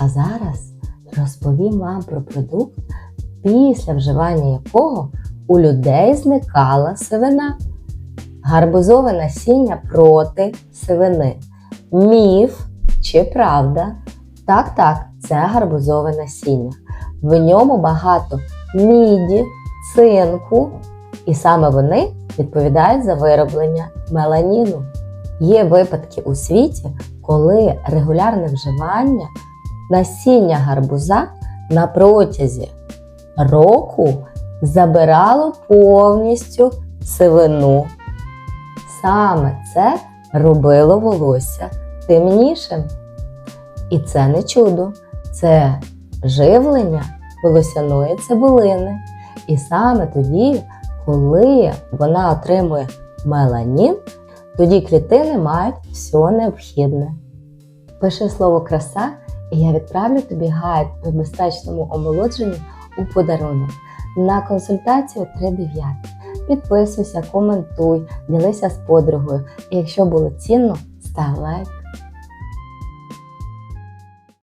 А зараз розповім вам про продукт, після вживання якого у людей зникала сивина. Гарбузове насіння проти сивини. Міф чи правда? Так, так, це гарбузове насіння. В ньому багато міді, цинку, і саме вони відповідають за вироблення меланіну. Є випадки у світі, коли регулярне вживання насіння гарбуза на протязі року забирало повністю сивину. Саме це робило волосся темнішим. І це не чудо, це живлення волосяної цибулини. І саме тоді, коли вона отримує меланін, тоді клітини мають все необхідне. Пиши слово краса, і я відправлю тобі гайд по безпечному омолодженню у подарунок на консультацію 39. Підписуйся, коментуй, ділися з подругою. І якщо було цінно, став лайк.